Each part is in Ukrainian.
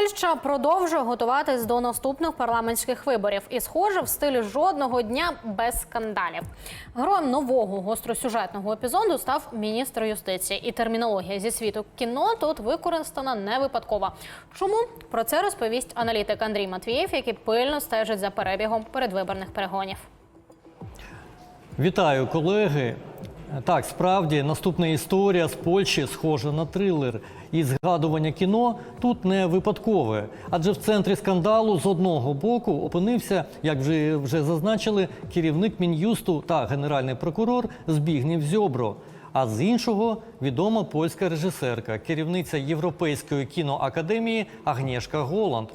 Польща продовжує готуватись до наступних парламентських виборів і, схоже, в стилі жодного дня без скандалів. Героєм нового гостросюжетного епізоду став міністр юстиції, і термінологія зі світу кіно тут використана не випадково. Чому про це розповість аналітик Андрій Матвієв, який пильно стежить за перебігом передвиборних перегонів. Вітаю, колеги. Так, справді наступна історія з Польщі схожа на трилер. І згадування кіно тут не випадкове. Адже в центрі скандалу з одного боку опинився, як вже, вже зазначили, керівник мін'юсту та генеральний прокурор Збігнів Зьобро. А з іншого відома польська режисерка, керівниця Європейської кіноакадемії Агнєшка Голланд.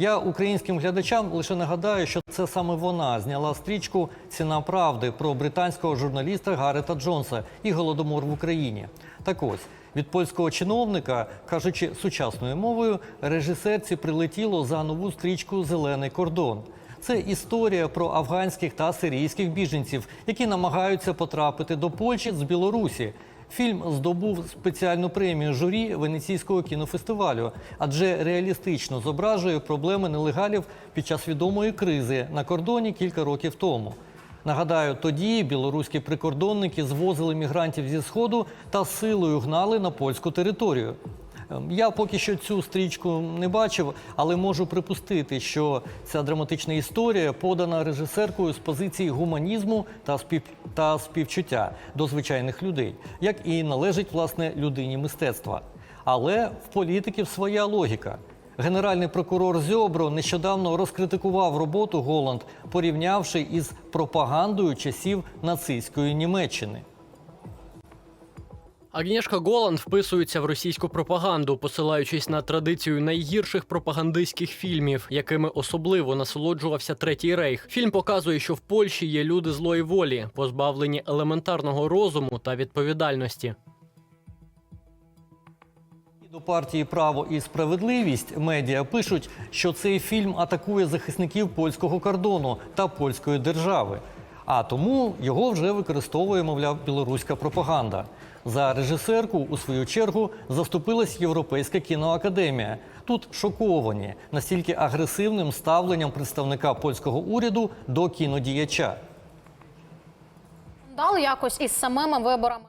Я українським глядачам лише нагадаю, що це саме вона зняла стрічку Ціна правди про британського журналіста Гарета Джонса і голодомор в Україні. Так ось від польського чиновника, кажучи сучасною мовою, режисерці прилетіло за нову стрічку Зелений кордон. Це історія про афганських та сирійських біженців, які намагаються потрапити до Польщі з Білорусі. Фільм здобув спеціальну премію журі Венеційського кінофестивалю, адже реалістично зображує проблеми нелегалів під час відомої кризи на кордоні кілька років тому. Нагадаю, тоді білоруські прикордонники звозили мігрантів зі сходу та силою гнали на польську територію. Ем, Я поки що цю стрічку не бачив, але можу припустити, що ця драматична історія подана режисеркою з позиції гуманізму та, спів... та співчуття до звичайних людей, як і належить власне людині мистецтва. Але в політиків своя логіка. Генеральний прокурор Зьобро нещодавно розкритикував роботу Голланд, порівнявши із пропагандою часів нацистської Німеччини. Агнєшка Голланд вписується в російську пропаганду, посилаючись на традицію найгірших пропагандистських фільмів, якими особливо насолоджувався третій рейх. Фільм показує, що в Польщі є люди злої волі, позбавлені елементарного розуму та відповідальності. До партії Право і справедливість медіа пишуть, що цей фільм атакує захисників польського кордону та польської держави. А тому його вже використовує, мовляв, білоруська пропаганда. За режисерку, у свою чергу, заступилась Європейська кіноакадемія. Тут шоковані настільки агресивним ставленням представника польського уряду до кінодіяча. Дали якось із самими виборами.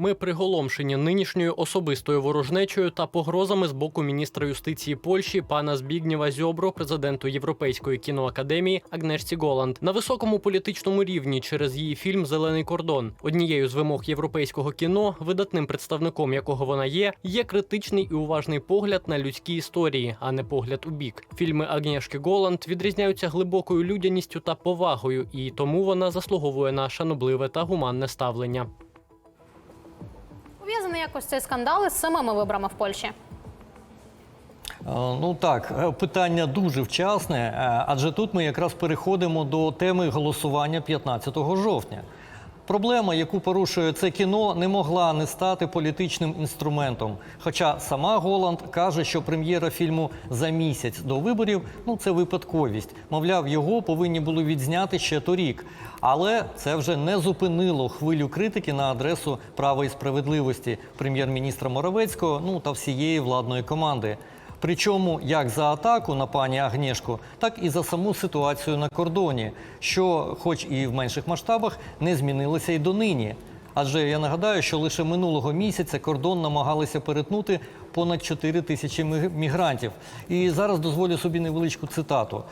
Ми приголомшені нинішньою особистою ворожнечою та погрозами з боку міністра юстиції Польщі пана Збігнєва Зьобро, президенту Європейської кіноакадемії Агнешці Голланд на високому політичному рівні через її фільм Зелений кордон. Однією з вимог європейського кіно, видатним представником якого вона є, є критичний і уважний погляд на людські історії, а не погляд у бік. Фільми Агнєшки Голланд відрізняються глибокою людяністю та повагою, і тому вона заслуговує на шанобливе та гуманне ставлення. Якось цей скандал із самими виборами в Польщі. Е, Ну так, е, питання дуже вчасне, е, адже тут ми якраз переходимо до теми голосування 15 жовтня. Проблема, яку порушує це кіно, не могла не стати політичним інструментом. Хоча сама Голланд каже, що прем'єра фільму за місяць до виборів ну це випадковість. Мовляв, його повинні були відзняти ще торік. Але це вже не зупинило хвилю критики на адресу права і справедливості прем'єр-міністра Моровецького, ну та всієї владної команди. Причому як за атаку на пані Агнєшку, так і за саму ситуацію на кордоні, що, хоч і в менших масштабах, не змінилося й донині. Адже я нагадаю, що лише минулого місяця кордон намагалися перетнути понад 4 тисячі мігрантів. І зараз дозволю собі невеличку цитату: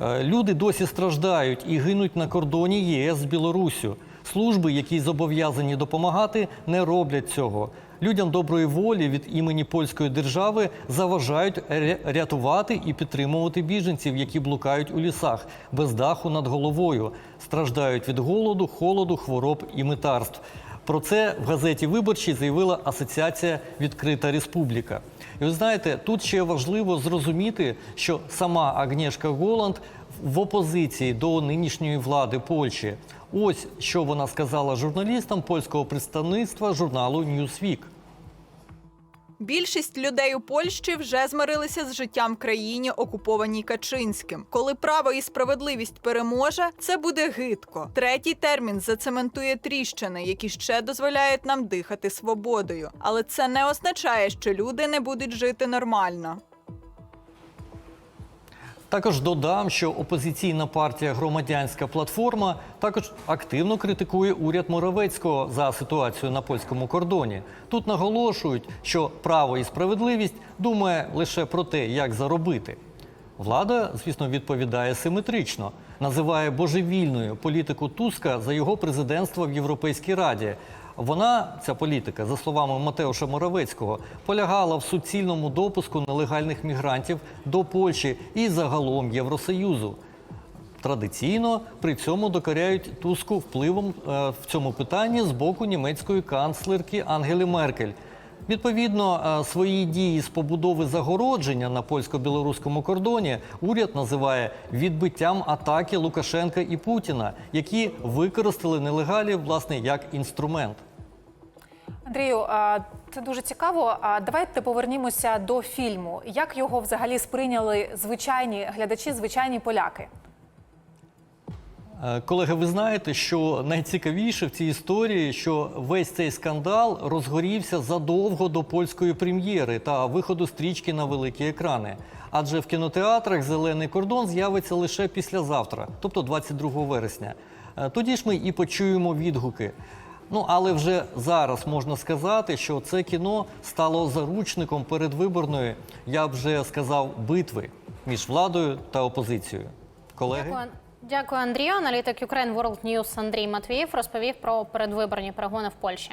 Е, люди досі страждають і гинуть на кордоні ЄС з Білоруссю. Служби, які зобов'язані допомагати, не роблять цього. Людям доброї волі від імені польської держави заважають рятувати і підтримувати біженців, які блукають у лісах без даху над головою, страждають від голоду, холоду, хвороб і метарств. Про це в газеті Виборчий заявила Асоціація Відкрита Республіка. І ви знаєте, тут ще важливо зрозуміти, що сама Агнєшка Голланд в опозиції до нинішньої влади Польщі. Ось що вона сказала журналістам польського представництва журналу Newsweek. Більшість людей у Польщі вже змирилися з життям в країні, окупованій Качинським. Коли право і справедливість переможе, це буде гидко. Третій термін зацементує тріщини, які ще дозволяють нам дихати свободою. Але це не означає, що люди не будуть жити нормально. Також додам, що опозиційна партія Громадянська платформа також активно критикує уряд Моровецького за ситуацію на польському кордоні. Тут наголошують, що право і справедливість думає лише про те, як заробити. Влада, звісно, відповідає симетрично, називає божевільною політику Туска за його президентство в Європейській Раді. Вона, ця політика, за словами Матеуша Моровецького, полягала в суцільному допуску нелегальних мігрантів до Польщі і загалом Євросоюзу. Традиційно при цьому докоряють Туску впливом е, в цьому питанні з боку німецької канцлерки Ангели Меркель. Відповідно, е, свої дії з побудови загородження на польсько-білоруському кордоні уряд називає відбиттям атаки Лукашенка і Путіна, які використали нелегалі власне як інструмент. Андрію, це дуже цікаво. А давайте повернімося до фільму. Як його взагалі сприйняли звичайні глядачі, звичайні поляки? Е, Колеги, ви знаєте, що найцікавіше в цій історії, що весь цей скандал розгорівся задовго до польської прем'єри та виходу стрічки на великі екрани. Адже в кінотеатрах зелений кордон з'явиться лише післязавтра, тобто 22 вересня. Е, Тоді ж ми і почуємо відгуки. Ну але вже зараз можна сказати, що це кіно стало заручником передвиборної, я б вже сказав, битви між владою та опозицією. Колеги. Дякую. Дякую, Андрію. Аналітик Ukraine World News Андрій Матвіїв розповів про передвиборні перегони в Польщі.